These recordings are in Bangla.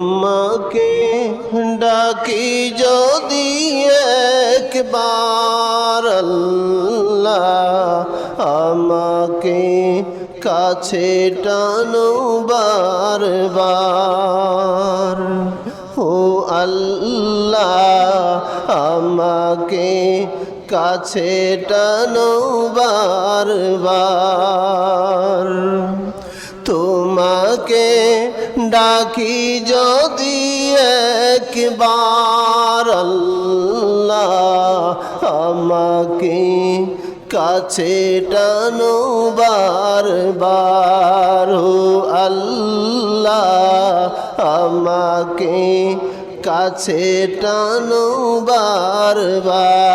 আমাকে ডাকি যদি একবার আমাকে কাছে টানো বারবার। ও আল্লাহ আমাকে কাছে টানো বারবার। তোমাকে ডাকি যদি একবার আল্লাহ আমাকে কাছে টানো বারবার। ও আল্লাহ আমাকে কাছে টানো বারবার।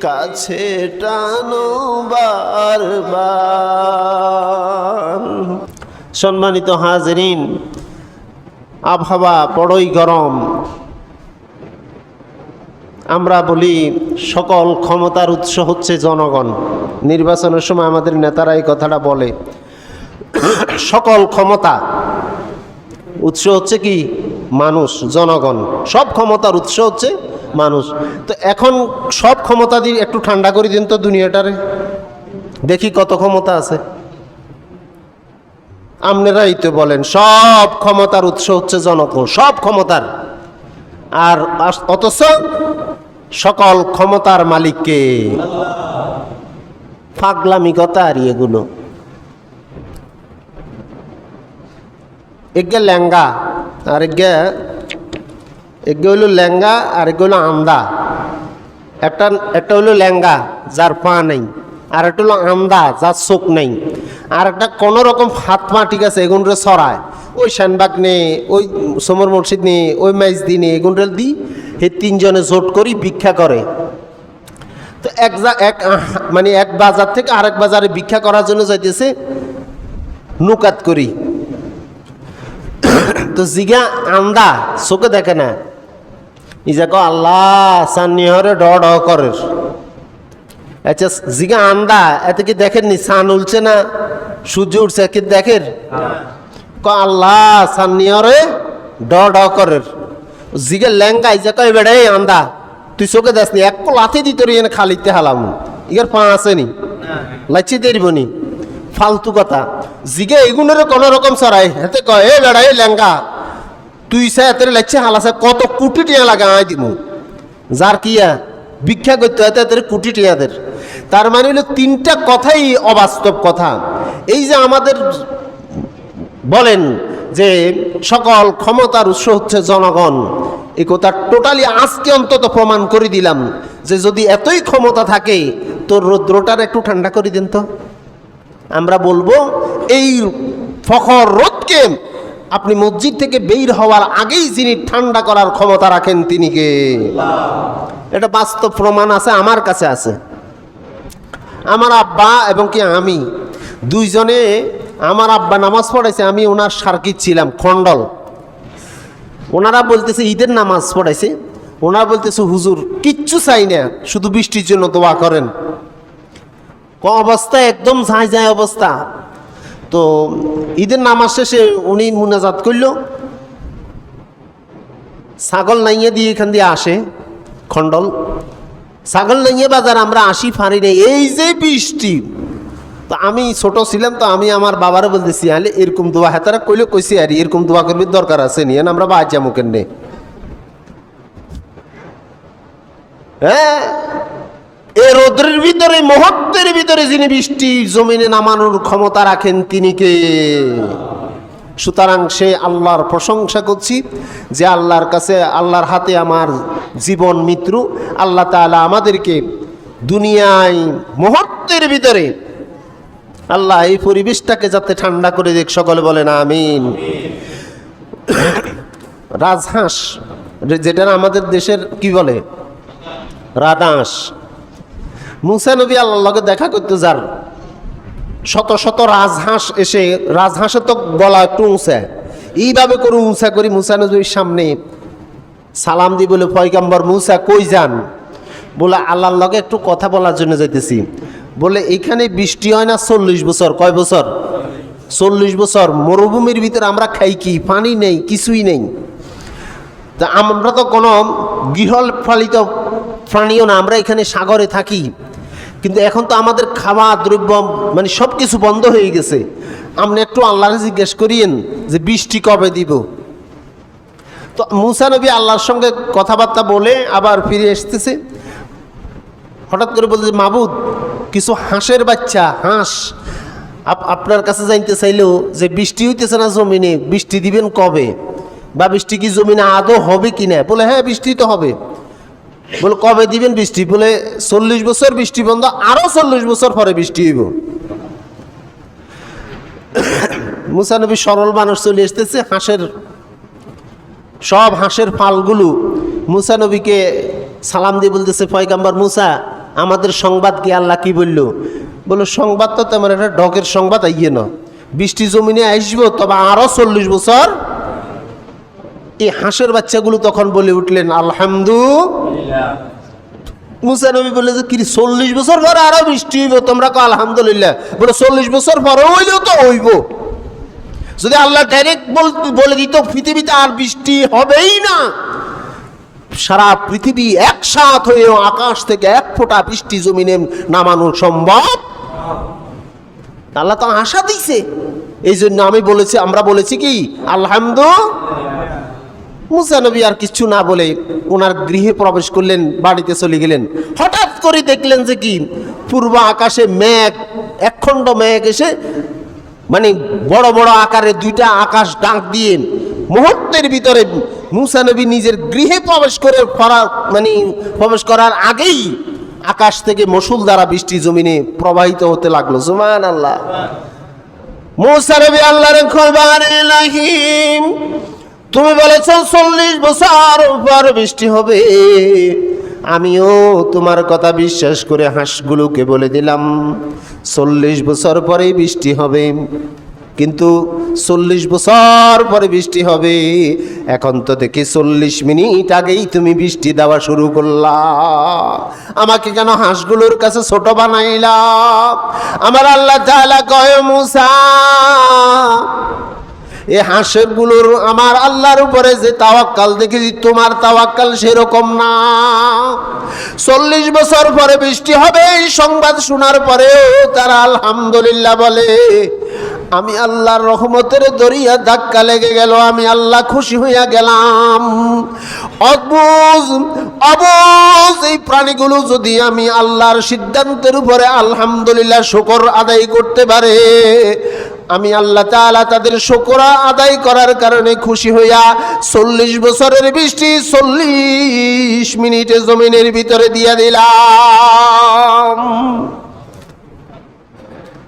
কাছে টানো বারবার। সম্মানিত হাজরিন, আবহাওয়া বড়ই গরম। আমরা বলি সকল ক্ষমতার উৎস হচ্ছে জনগণ। নির্বাচনের সময় আমাদের নেতারা এই কথাটা বলে। সকল ক্ষমতা, উৎস হচ্ছে কি? মানুষ, জনগণ। সব ক্ষমতার উৎস হচ্ছে মানুষ। তো এখন সব ক্ষমতা দিয়ে একটু ঠান্ডা করে দিন তো দুনিয়াটারে। দেখি কত ক্ষমতা আছে। আপনারাই তো বলেন, সব ক্ষমতার উৎস হচ্ছে জনগণ সব ক্ষমতার। আর অথচ সকল ক্ষমতার মালিককে। ফাগলামি কথা আর এগুলো। এগে ল্যাঙ্গা, আর এগে এগে হইল ল্যাঙ্গা আর এগে হইল আন্দা একটা একটা হইল ল্যাঙ্গা যার পা নেই, আর একটা হলো আন্দা যার চোখ নেই। আর একটা কোনো রকম হাত পা ঠিক আছে এগুনরে সরায় ওই শানবাগ নে ওই সমর মসজিদ নে ওই মাইজ দি নে এগুনরে দি সেই তিনজনে জোট করি ভিক্ষা করে। তো এক এক মানে এক বাজার থেকে আরেক বাজারে ভিক্ষা করার জন্য যাইতেছে, নুকাত করি। তো জিগা আন্দা চোখে দেখে না। ইজা কো আল্লাহ সান্নি হরে ড ড করে। আচ্ছা জিগা আন্দা, এত কি দেখেননি সান উলছে না, সূর্য উঠছে কি দেখের ক আল্লাহ সান্নি হরে ড ড করে। জিগা ল্যাঙ্গা ইজা কয়, বেড়ে আন্দা, তুই চোখে দেখনি এক লাথি দি তোর এনে খালিতে হালাম। ইগার পা আসেনি লাচি দেরিবনি ফালতু কথা। জিগে এগুনের কোনো রকম সরাই, হেতে কয়, এ বেড়া, এ ল্যাঙ্গা তুই সে এতে লাগছে হালাসে কত কোটি টিয়া লাগা আয় দিমু। যার কিয়া ভিক্ষা করতে হয় তাদের কোটি টিয়াদের তার মানে হলো তিনটা কথাই অবাস্তব কথা। এই যে আমাদের বলেন যে সকল ক্ষমতার উৎস হচ্ছে জনগণ এই কথা টোটালি আজকে অন্তত প্রমাণ করে দিলাম যে যদি এতই ক্ষমতা থাকে তো রৌদ্রটার একটু ঠান্ডা করে দিন তো। আমরা বলব, এই ফখর রোদকে আপনি মসজিদ থেকে বের হওয়ার আগেই যিনি ঠান্ডা করার ক্ষমতা রাখেন তিনি কে? এটা বাস্তব প্রমাণ আছে, আমার কাছে আছে। আমার আব্বা এবং কি আমি, দুইজনে আমার আব্বা নামাজ পড়াইছে, আমি ওনার সার্কিট ছিলাম, খণ্ডল। ওনারা বলতেছে, ঈদের নামাজ পড়াইছে। ওনারা বলতেছে, হুজুর, কিচ্ছু চাই না, শুধু বৃষ্টির জন্য দোয়া করেন। অবস্থা, একদম ঝাঁই ঝাঁই অবস্থা। তো ঈদের নামাজ শেষে উনি মুনাজাত করল। ছাগল নাইয়ে দিয়ে এখান দিয়ে আসে খণ্ডল। ছাগল নাইয়ে বাজার আমরা আসি ফারি নেই, এই যে বৃষ্টি। তো আমি ছোট ছিলাম, তো আমি আমার বাবারে বলতেছি, আলে, এরকম দোয়া হেতারা কইলে কইছি আর, এরকম দোয়া করবি দরকার আছে নিয়ে আমরা বাজ যাব কেন হ্যাঁ এ রৌদ্রের ভিতরে, মুহূর্তের ভিতরে যিনি বৃষ্টি জমিনে নামানোর ক্ষমতা রাখেন, তিনি কে? সুতরাং সে আল্লাহর প্রশংসা করছি যে আল্লাহর কাছে, আল্লাহর হাতে আমার জীবন মৃত্যু। আল্লাহ তাআলা আমাদেরকে দুনিয়ায় মুহূর্তের ভিতরে আল্লাহ এই পরিবেশটাকে যাতে ঠান্ডা করে দেখ সকলে বলেন আমিন। রাজহাঁস, যেটা আমাদের দেশের কি বলে? রাজহাঁস মুসা নবী আল্লাহকে দেখা করতে যার শত শত রাজহাঁস এসে, রাজহাঁসে তো গলা একটু উঁচা। এইভাবে করে উঁচা করি মুসা নবীর সামনে সালাম দি বলে, পয়গাম্বর মুসা কই যান? বলে, আল্লাহর লগে একটু কথা বলার জন্য যাইতেছি। বলে, এখানে বৃষ্টি হয় না চল্লিশ বছর? কয় বছর? চল্লিশ বছর। মরুভূমির ভিতরে আমরা খাই কি? পানি নেই, কিছুই নেই। তা আমরা তো কোনো গৃহপালিত প্রাণীও না, আমরা এখানে সাগরে থাকি। কিন্তু এখন তো আমাদের খাওয়া দ্রব্য মানে সব কিছু বন্ধ হয়ে গেছে। আপনি একটু আল্লাহরে জিজ্ঞেস করিয়েন যে বৃষ্টি কবে দিব? তো মুসা নবী আল্লাহর সঙ্গে কথাবার্তা বলে আবার ফিরে এসতেছে হঠাৎ করে বলতে মাবুদ, কিছু হাঁসের বাচ্চা, হাঁস, আপ- আপনার কাছে জানতে চাইলেও যে বৃষ্টি হইতেছে না জমিনে, বৃষ্টি দিবেন কবে? বা বৃষ্টি কি জমিনে আদৌ হবে কি না? বলে হ্যাঁ বৃষ্টি তো হবে। বলে, কবে দিবেন বৃষ্টি? বলে, চল্লিশ বছর বৃষ্টি বন্ধ, আরও চল্লিশ বছর পরে বৃষ্টি হইব। মুসানবী সরল মানুষ চলে এসতেছে হাঁসের, সব হাঁসের ফালগুলো মুসানবীকে সালাম দিয়ে বলতেছে, পয়গাম্বর মুসা, আমাদের সংবাদ কি? আল্লাহ কি বলল? বলল সংবাদ তো তেমন একটা ডগের সংবাদ, আইয়ে না। বৃষ্টি জমিনে আসব, তবে আরও চল্লিশ বছর এই হাঁসের বাচ্চাগুলো তখন বলে উঠলেন আলহামদু মুসা নবী বললে যে কি চল্লিশ বছর পরে আরও বৃষ্টি হইব, তোমরা কো আলহামদুলিল্লাহ। বলে, চল্লিশ বছর পরে হইলেও তো হইব। যদি আল্লাহ ডাইরেক্ট বলে দিত, পৃথিবীতে আর বৃষ্টি হবেই না। সারা পৃথিবী একসাথ হয়ে আকাশ থেকে এক ফোঁটা বৃষ্টি জমিনে নামানো সম্ভব? আল্লাহ তো আশা দিছে এই জন্য আমি বলেছি, আমরা বলেছি কি? আলহামদু মুসা নবী আর কিছু না বলে ওনার গৃহে প্রবেশ করলেন, বাড়িতে চলে গেলেন। হঠাৎ করে দেখলেন যে কি, পূর্ব আকাশে মেঘ, একখণ্ড মেঘ এসে মানে বড় বড় আকারে দুইটা আকাশ ডাক দিয়ে মুহূর্তের ভিতরে মুসা নবী নিজের গৃহে প্রবেশ করে মানে প্রবেশ করার আগেই আকাশ থেকে মসুল দ্বারা বৃষ্টি জমিনে প্রবাহিত হতে লাগল। জুমান আল্লাহ মুসা নবী আল্লাহর খবর লাহিম তুমি বলেছ চল্লিশ বছর পর বৃষ্টি হবে। আমিও তোমার কথা বিশ্বাস করে হাঁসগুলোকে বলে দিলাম, চল্লিশ বছর পরেই বৃষ্টি হবে। কিন্তু চল্লিশ বছর পরে বৃষ্টি হবে, এখন তো দেখি চল্লিশ মিনিট আগেই তুমি বৃষ্টি দেওয়া শুরু করলা। আমাকে কেন হাঁসগুলোর কাছে ছোট বানাইলা। আমার আল্লাহ তাআলা কয়, মুসা এই হাঁসেরগুলোর আমার আল্লাহর উপরে যে তাওয়াক্কাল দেখেছি, তোমার তাওয়াক্কাল সেরকম না। চল্লিশ বছর পরে বৃষ্টি হবে, এই সংবাদ শোনার পরেও তারা আলহামদুলিল্লাহ বলে, আমি আল্লাহর রহমতের দরিয়া ধাক্কা লেগে গেল, আমি আল্লাহ খুশি হইয়া গেলাম। অদ্ভুত, অবুজ, এই প্রাণীগুলো যদি আমি আল্লাহর সিদ্ধান্তের উপরে আলহামদুলিল্লাহ শুকর আদায় করতে পারে আমি আল্লাহ তাআলা তাদের শোকরা আদায় করার কারণে খুশি হইয়া চল্লিশ বছরের বৃষ্টি চল্লিশ মিনিটে জমিনের ভিতরে দিয়া দিলাম।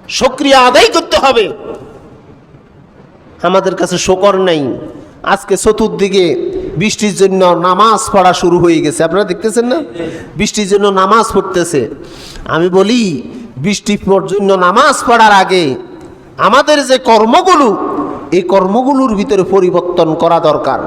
সক্রিয়া আদায় করতে হবে। আমাদের কাছে শোকর নাই। আজকে চতুর্দিকে বৃষ্টির জন্য নামাজ পড়া শুরু হয়ে গেছে। আপনারা দেখতেছেন না? বৃষ্টির জন্য নামাজ পড়তেছে। আমি বলি বৃষ্টির জন্য নামাজ পড়ার আগে আমাদের যে কর্মগুলো এই কর্মগুলোর ভিতরে পরিবর্তন করা দরকার।